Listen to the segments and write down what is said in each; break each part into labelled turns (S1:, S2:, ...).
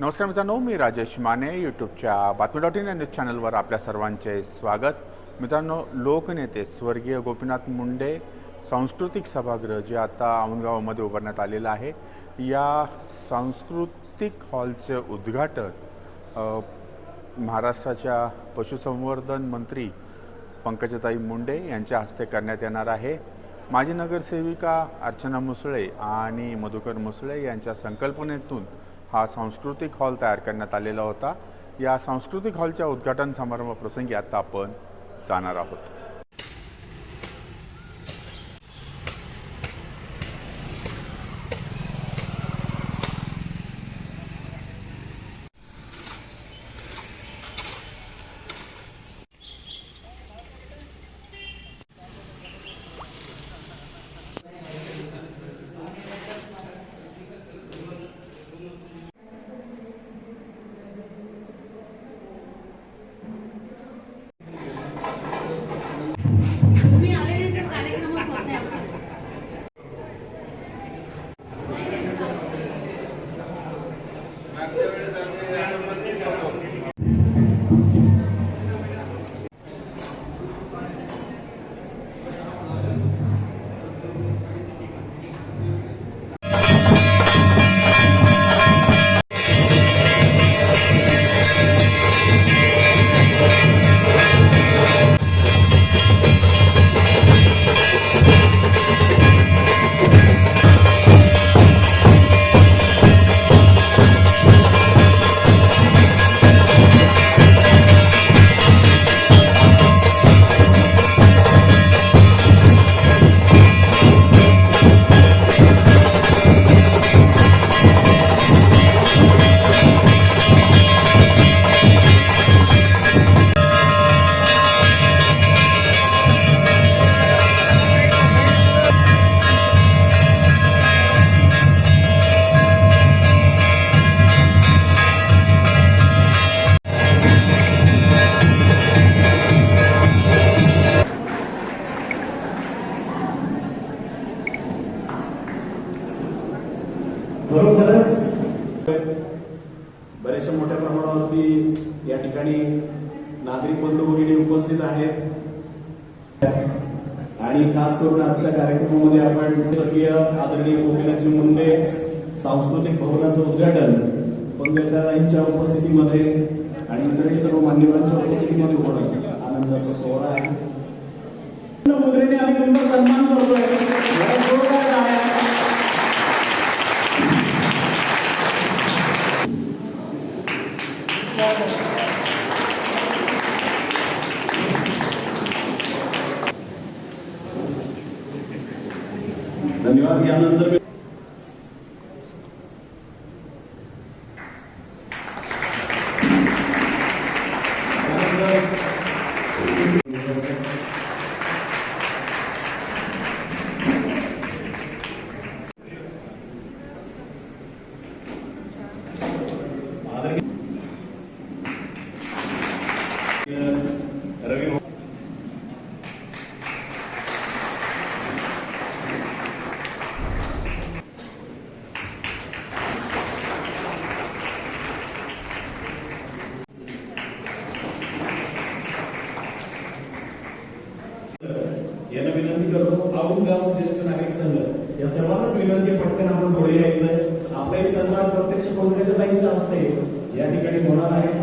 S1: नमस्कार मित्रांनो मी राजेश माने यूट्यूबच्या बातमी डॉट इन या न्यूज चॅनलवर आपल्या सर्वांचे स्वागत. मित्रांनो लोकनेते स्वर्गीय गोपीनाथ मुंडे सांस्कृतिक सभागृह जे आता औंधगावामध्ये उभारण्यात आलेलं आहे या सांस्कृतिक हॉलचे उद्घाटन महाराष्ट्राच्या पशुसंवर्धन मंत्री पंकजाताई मुंडे यांच्या हस्ते करण्यात येणार आहे. माजी नगरसेविका अर्चना मुसळे आणि मधुकर मुसळे यांच्या संकल्पनेतून हा सांस्कृतिक हॉल तयार करण्यात आलेला होता. या सांस्कृतिक हॉलच्या उद्घाटन समारंभाप्रसंगी आता आपण जाणार आहोत.
S2: बऱ्याचशा मोठ्या प्रमाणावरती या ठिकाणी नागरिक बंधू भगिनी उपस्थित आहेत आणि खास करून आजच्या कार्यक्रमामध्ये आपण स्वर्गीय आदरणीय गोपीनाथजी मुंडे सांस्कृतिक भवनाचं उद्घाटन पंकजाताईंच्या उपस्थितीमध्ये आणि इतरही सर्व मान्यवरांच्या उपस्थितीमध्ये होणं आनंदाचा सोहळा आहे मुद्रेने आम्ही तुमचा सन्मान करतोय जरा जोरदार टाळ्या. धन्यवाद यानंतर मी- रवी यांना विनंती करतो औंध गाव ज्येष्ठ नागरिक संघ या सर्वांनाच विनंती पटकन आपण पुढे यायचं. आपलाही सन्मान प्रत्यक्ष पंकजाताईंच्या हस्ते या ठिकाणी होणार आहे.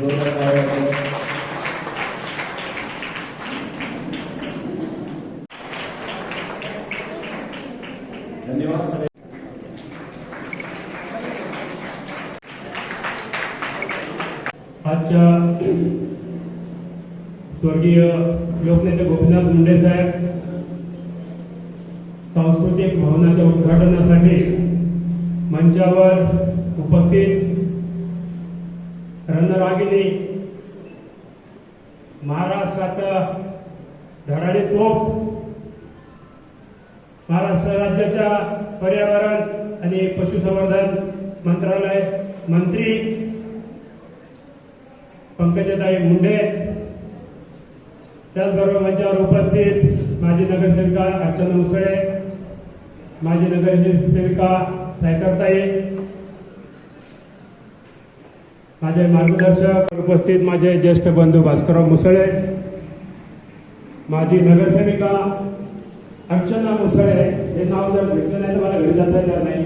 S3: Thank you. रणरागिनी महाराष्ट्राचा धडाडी तोप महाराष्ट्र राज्याच्या पर्यावरण आणि पशुसंवर्धन मंत्रालय मंत्री पंकजाताई मुंडे. त्याचबरोबर मंचावर उपस्थित माजी नगरसेविका अर्चना उसळे माजी नगरसेविका सायकरताई माझे मार्गदर्शक उपस्थित माझे ज्येष्ठ बंधू भास्करराव मुसळे माझी नगरसेविका अर्चना मुसळे हे नाव जर भेटलं नाही तर मला घरी जाता येणार नाही.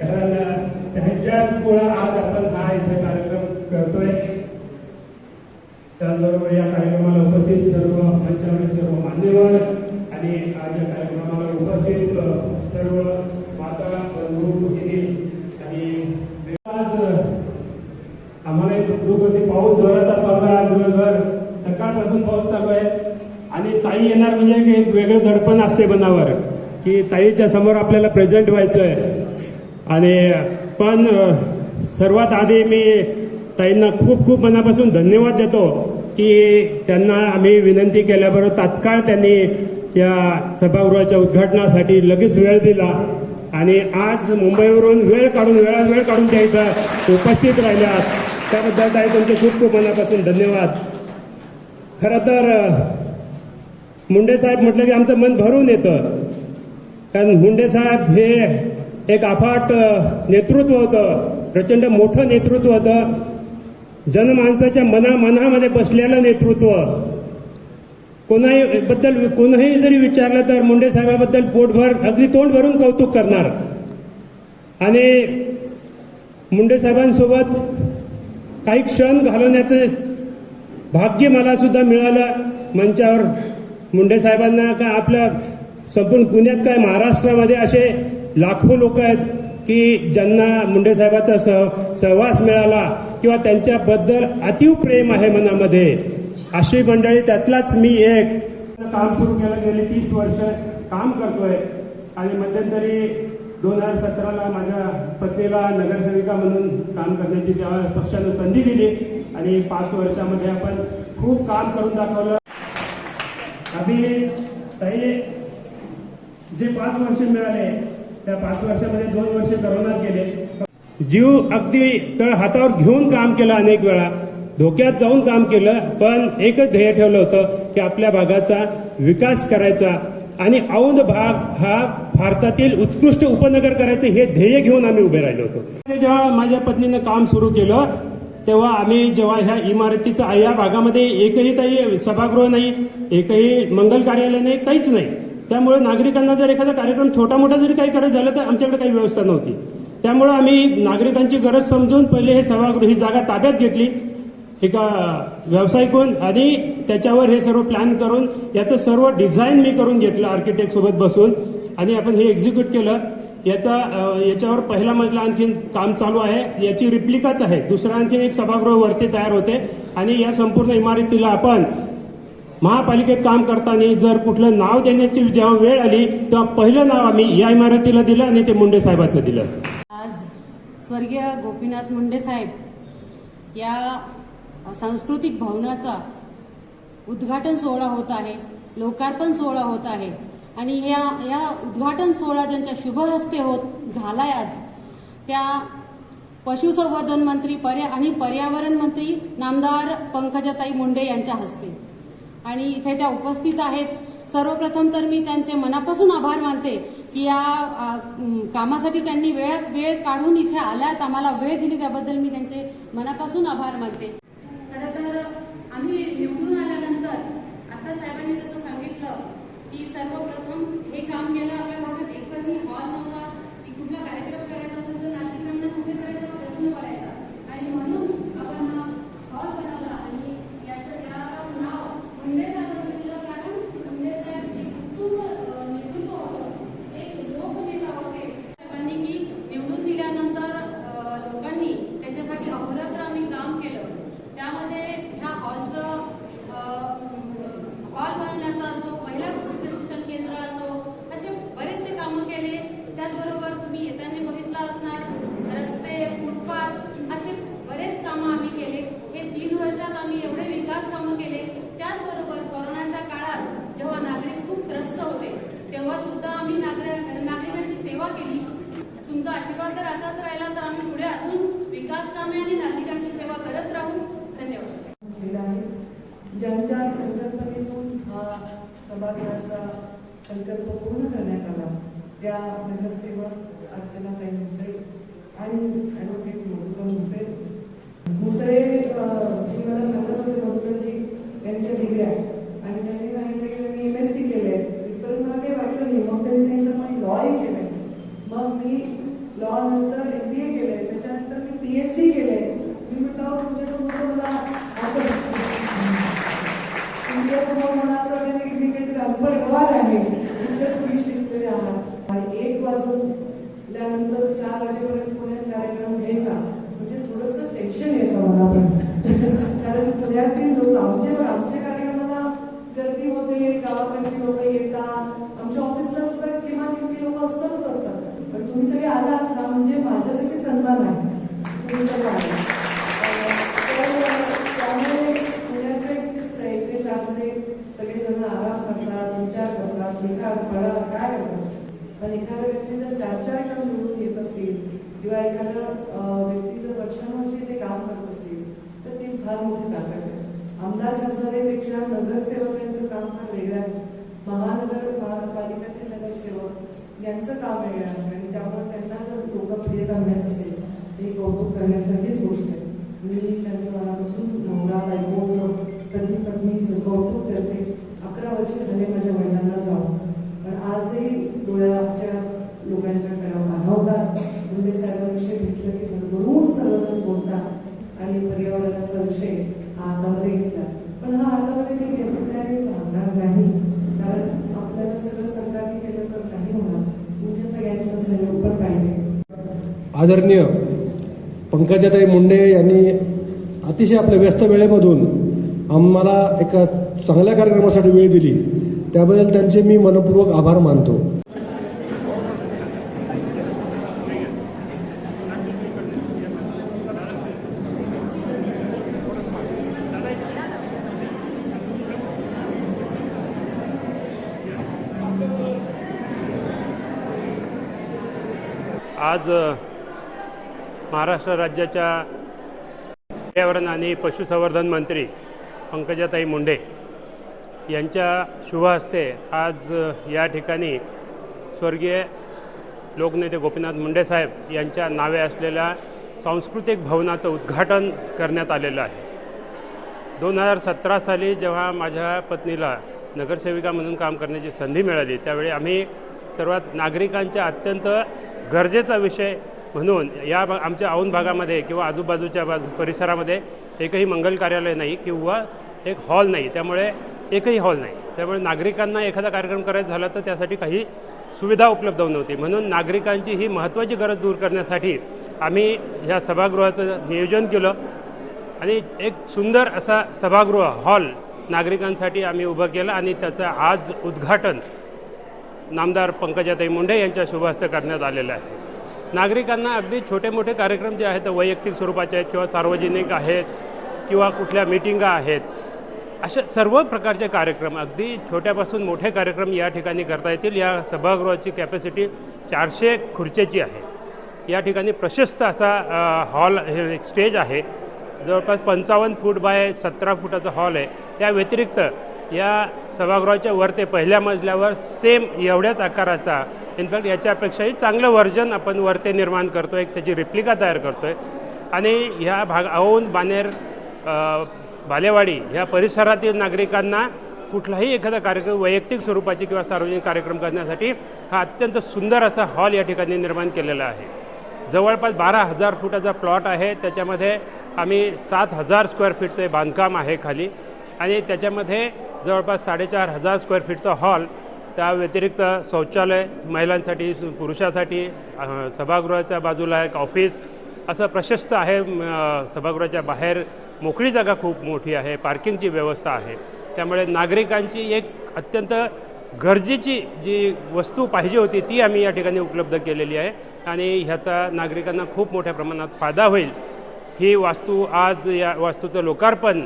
S3: कारण त्यांच्याच मुळे आज आपण हा इथे कार्यक्रम करतोय. त्याचबरोबर या कार्यक्रमाला उपस्थित सर्व मंचावरील सर्व मान्यवर आणि आज या कार्यक्रमाला उपस्थित सर्व माता बंधू भगिनी आणि आज अ, आम्हाला एक दुखती पाऊस जोराचा चालू आहे आज दिवसभर सकाळपासून पाऊस चालू आहे. आणि ताई येणार म्हणजे एक- वेगळं दडपण असते मनावर की ताईच्या समोर आपल्याला प्रेझेंट व्हायचं आहे आणि पण सर्वात आधी मी ताईंना खूप खूप मनापासून धन्यवाद देतो की त्यांना आम्ही विनंती केल्याबरोबर तात्काळ त्यांनी या सभागृहाच्या उद्घाटनासाठी लगेच वेळ दिला. आणि आज मुंबईवरून वेळ काढून वेळा वेळ काढून त्या इथं उपस्थित राहिल्यात त्याबद्दल ताई तुमचे खूप खूप मनापासून धन्यवाद. खरं तर मुंडे साहेब म्हटलं की आमचं मन भरून येतं. कारण मुंडे साहेब हे एक अफाट नेतृत्व होतं. प्रचंड मोठं नेतृत्व होतं. जनमानसाच्या मना मनामध्ये बसलेलं नेतृत्व. कोणाही बद्दल कोणीही जरी विचारलं तर मुंडे साहेबाबद्दल पोटभर अगदी तोंड भरून कौतुक करणार. आणि मुंडे साहेबांसोबत काही क्षण घालवण्याचं भाग्य मला सुद्धा मिळालं. मंचावर मुंडे साहेबांना का आपल्या संपूर्ण पुण्यात काय महाराष्ट्रामध्ये असे लाखो लोक आहेत की ज्यांना मुंडे साहेबाचा सह सहवास मिळाला किंवा त्यांच्याबद्दल अतिव प्रेम आहे मनामध्ये. अशी मंडळी त्यातलाच मी एक. काम सुरू केलं गेली तीस वर्ष काम करतोय. आणि मध्यंतरी दोन हजार सतराला माझ्या पत्नीला नगरसेविका म्हणून काम करण्याची त्या पक्षानं संधी दिली आणि पाच वर्षामध्ये आपण खूप काम करून दाखवलं. आम्ही ताई जे पाच वर्ष मिळाले त्या पाच वर्षामध्ये दोन वर्ष करोनात गेले. जीव अगदी तळ हातावर घेऊन काम केलं अनेक वेळा. धोक्यात जाऊन काम केलं पण एकच ध्येय ठेवलं होतं की आपल्या भागाचा विकास करायचा. आणि औंध भाग हा भारतातील उत्कृष्ट उपनगर करायचं हे ध्येय घेऊन आम्ही उभे राहिलो होतो. जेव्हा माझ्या पत्नीनं काम सुरू केलं तेव्हा आम्ही जेव्हा ह्या इमारतीचं या भागामध्ये एकही काही सभागृह नाही एकही मंगल कार्यालय नाही काहीच नाही. त्यामुळे नागरिकांना जर एखादा कार्यक्रम छोटा मोठा जरी काही करायचं झालं तर आमच्याकडे काही व्यवस्था नव्हती. त्यामुळे आम्ही नागरिकांची गरज समजून पहिले हे सभागृह ही जागा ताब्यात घेतली. एका व्यावसायिकून आणि त्याच्यावर हे सर्व प्लॅन करून याचं सर्व डिझाईन मी करून घेतलं आर्किटेक्ट सोबत बसून. आणि आपण हे एक्झिक्यूट केलं. याचा याच्यावर पहिला मजला आणखीन काम चालू आहे. याची रिप्लिकाच आहे. दुसरा आणखीन एक सभागृह वरती तयार होते. आणि या संपूर्ण इमारतीला आपण महापालिकेत काम करताना जर कुठलं नाव देण्याची जेव्हा वेळ आली तेव्हा पहिलं नाव आम्ही या इमारतीला दिलं आणि ते मुंडे साहेबाचं दिलं.
S4: आज स्वर्गीय गोपीनाथ मुंडे साहेब या सांस्कृतिक भवनाचा उद्घाटन सोहळा होत आहे लोकार्पण सोहळा होत आहे. आणि ह्या या उद्घाटन सोहळा ज्यांच्या शुभ हस्ते होत झालाय आज त्या पशुसंवर्धन मंत्री पर्या आणि पर्यावरण मंत्री नामदार पंकजाताई मुंडे यांच्या हस्ते. आणि इथे त्या उपस्थित आहेत. सर्वप्रथम तर मी त्यांचे मनापासून आभार मानते की या कामासाठी त्यांनी वेळात वेळ काढून इथे आल्यात आम्हाला वेळ दिली त्याबद्दल मी त्यांचे मनापासून आभार मानते. खरं तर आम्ही विश्वास जर असाच राहिला तर आम्ही पुढे अजून विकास कामे आणि नागरिकांची सेवा करत राहू. धन्यवाद. ज्यांच्या संकल्पनेतून हा सभागृहाचा
S5: संकल्प पूर्ण करण्यात आला त्या नगरसेवक अर्चना मुसळे आणि ॲडव्होकेट मधुकर मुसळे मुसळे जी मला सांगत होते तुम्ही सगळे त्यामुळे पुण्याचं इथे त्यामध्ये सगळेजण आराम करतात विचार करतात लिखाण फळा काय होतं पण एखाद्या व्यक्ती जर चार चार काम निवडून येत असेल किंवा एखाद्या अं, व्यक्ती जर वर्षानुवर्षे ते काम करत असेल तर ती फार मोठी ताकद आहे आमदार खासदारापेक्षा नगरसेवकांचं काम फार वेगळं आहे. महानगर महानगरपालिकेतील नगरसेवक यांचं काम वेगळं आहे. आणि त्यामुळे त्यांना जर लोकप्रियता मिळत असेल हे कौतुक करण्यासारखीच गोष्ट आहे मी त्यांचं मनापासून नवरा बायकोचं पत्नी पत्नीचं कौतुक करते अकरा वर्ष झाले माझ्या वडिलांना जाऊन. पण आजही डोळ्याच्या लोकांच्या कळा पाहवतात म्हणजे साहेबांविषयी भेटलं की भरभरून सर्वजण बोलतात. आणि पर्यावरणाचा विषय हा हातामध्ये घेतला. पण हा हातामध्ये मी घेतल्याने भागणार नाही. कारण आपल्याला सगळं सरकारने केलं तर नाही होणार. तुमच्या सगळ्यांचा सहयोग पण पाहिजे.
S6: आदरणीय पंकजाताई मुंडे यांनी अतिशय आपल्या व्यस्त वेळेमधून आम्हाला एका चांगल्या कार्यक्रमासाठी वेळ दिली. त्याबद्दल त्यांचे मी मनपूर्वक आभार मानतो.
S3: आज महाराष्ट्र राज्याच्या पर्यावरण आणि पशुसंवर्धन मंत्री पंकजाताई मुंडे यांच्या शुभ हस्ते आज या ठिकाणी स्वर्गीय लोकनेते गोपीनाथ मुंडे साहेब यांच्या नावे असलेल्या सांस्कृतिक भवनाचं उद्घाटन करण्यात आलेलं आहे. दोन हजार सतरा साली जेव्हा माझ्या पत्नीला नगरसेविका म्हणून काम करण्याची संधी मिळाली त्यावेळी आम्ही सर्वात नागरिकांच्या अत्यंत गरजेचा विषय म्हणून या भा आमच्या औन भागामध्ये किंवा आजूबाजूच्या बाजू परिसरामध्ये एकही मंगल कार्यालय नाही किंवा एक हॉल नाही. त्यामुळे एकही हॉल नाही. त्यामुळे नागरिकांना एखादा कार्यक्रम करायचा झाला तर त्यासाठी काही सुविधा उपलब्ध नव्हती. म्हणून नागरिकांची ही महत्त्वाची गरज दूर करण्यासाठी आम्ही ह्या सभागृहाचं नियोजन केलं. आणि एक सुंदर असा सभागृह हॉल नागरिकांसाठी आम्ही उभं केलं आणि त्याचं आज उद्घाटन नामदार पंकजाताई मुंडे यांच्या शुभहस्ते करण्यात आलेलं आहे. नागरिकांना अगदी छोटे मोठे कार्यक्रम जे आहेत वैयक्तिक स्वरूपाचे आहेत किंवा सार्वजनिक आहेत किंवा कुठल्या मिटिंगा आहेत अशा सर्व प्रकारचे कार्यक्रम अगदी छोट्यापासून मोठे कार्यक्रम या ठिकाणी करता येतील. या सभागृहाची कॅपॅसिटी चारशे खुर्चेची आहे. या ठिकाणी प्रशस्त असा हॉल हे एक स्टेज आहे. जवळपास पंचावन्न फूट बाय सतरा फुटाचा हॉल आहे. त्या व्यतिरिक्त या सभागृहाच्या वर ते पहिल्या मजल्यावर सेम एवढ्याच आकाराचा इनफॅक्ट याच्यापेक्षाही चांगलं व्हर्जन आपण वरते निर्माण करतो एक त्याची रिप्लिका तयार करतो आहे आणि ह्या भाग औंध बानेर बालेवाडी ह्या परिसरातील नागरिकांना कुठलाही एखादा कार्यक्रम वैयक्तिक स्वरूपाची किंवा सार्वजनिक कार्यक्रम करण्यासाठी हा अत्यंत सुंदर असा हॉल या ठिकाणी निर्माण केलेला आहे. जवळपास बारा हजार फुटाचा प्लॉट आहे त्याच्यामध्ये आम्ही सात हजार स्क्वेअर फीटचं बांधकाम आहे खाली. आणि त्याच्यामध्ये जवळपास साडेचार हजार स्क्वेअर फीटचा हॉल त्या व्यतिरिक्त शौचालय महिलांसाठी पुरुषासाठी सभागृहाच्या बाजूला एक ऑफिस असं प्रशस्त आहे. सभागृहाच्या बाहेर मोकळी जागा खूप मोठी आहे पार्किंगची व्यवस्था आहे. त्यामुळे नागरिकांची एक अत्यंत गरजेची जी वस्तू पाहिजे होती ती आम्ही या ठिकाणी उपलब्ध केलेली आहे. आणि ह्याचा नागरिकांना खूप मोठ्या प्रमाणात फायदा होईल. ही वास्तू आज या वास्तूचं लोकार्पण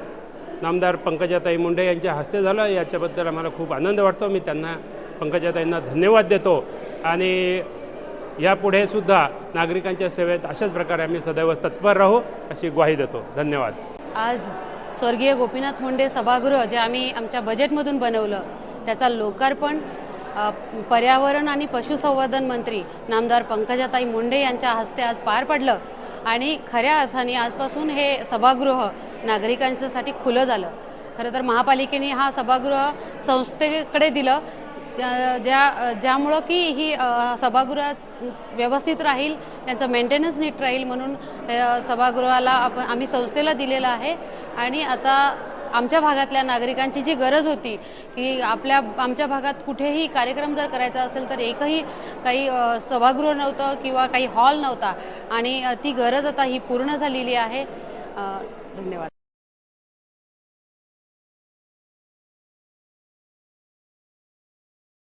S3: नामदार पंकजाताई मुंडे यांच्या हस्ते झालं. याच्याबद्दल आम्हाला खूप आनंद वाटतो. मी त्यांना पंकजाताईंना धन्यवाद देतो. आणि यापुढे सुद्धा नागरिकांच्या सेवेत अशाच प्रकारे आम्ही सदैव तत्पर राहू अशी ग्वाही देतो. धन्यवाद.
S4: आज स्वर्गीय गोपीनाथ मुंडे सभागृह जे आम्ही आमच्या बजेटमधून बनवलं त्याचा लोकार्पण पर्यावरण आणि पशुसंवर्धन मंत्री नामदार पंकजाताई मुंडे यांच्या हस्ते आज पार पडलं. आणि खऱ्या अर्थाने आजपासून हे सभागृह नागरिकांच्यासाठी खुलं झालं. खरं तर महापालिकेने हा सभागृह संस्थेकडे दिलं. त्या- ज्या ज्यामुळं की ही सभागृहात व्यवस्थित राहील त्यांचं मेंटेनन्स नीट राहील म्हणून सभागृहाला आपण आम्ही संस्थेला दिलेलं आहे. आणि आता आमच्या भागातल्या नागरिकांची जी गरज होती की आपल्या आमच्या भागात कुठेही कार्यक्रम जर करायचा असेल तर एकही काही सभागृह नव्हतं किंवा काही हॉल नव्हता. आणि ती गरज आता ही पूर्ण झालेली आहे. धन्यवाद.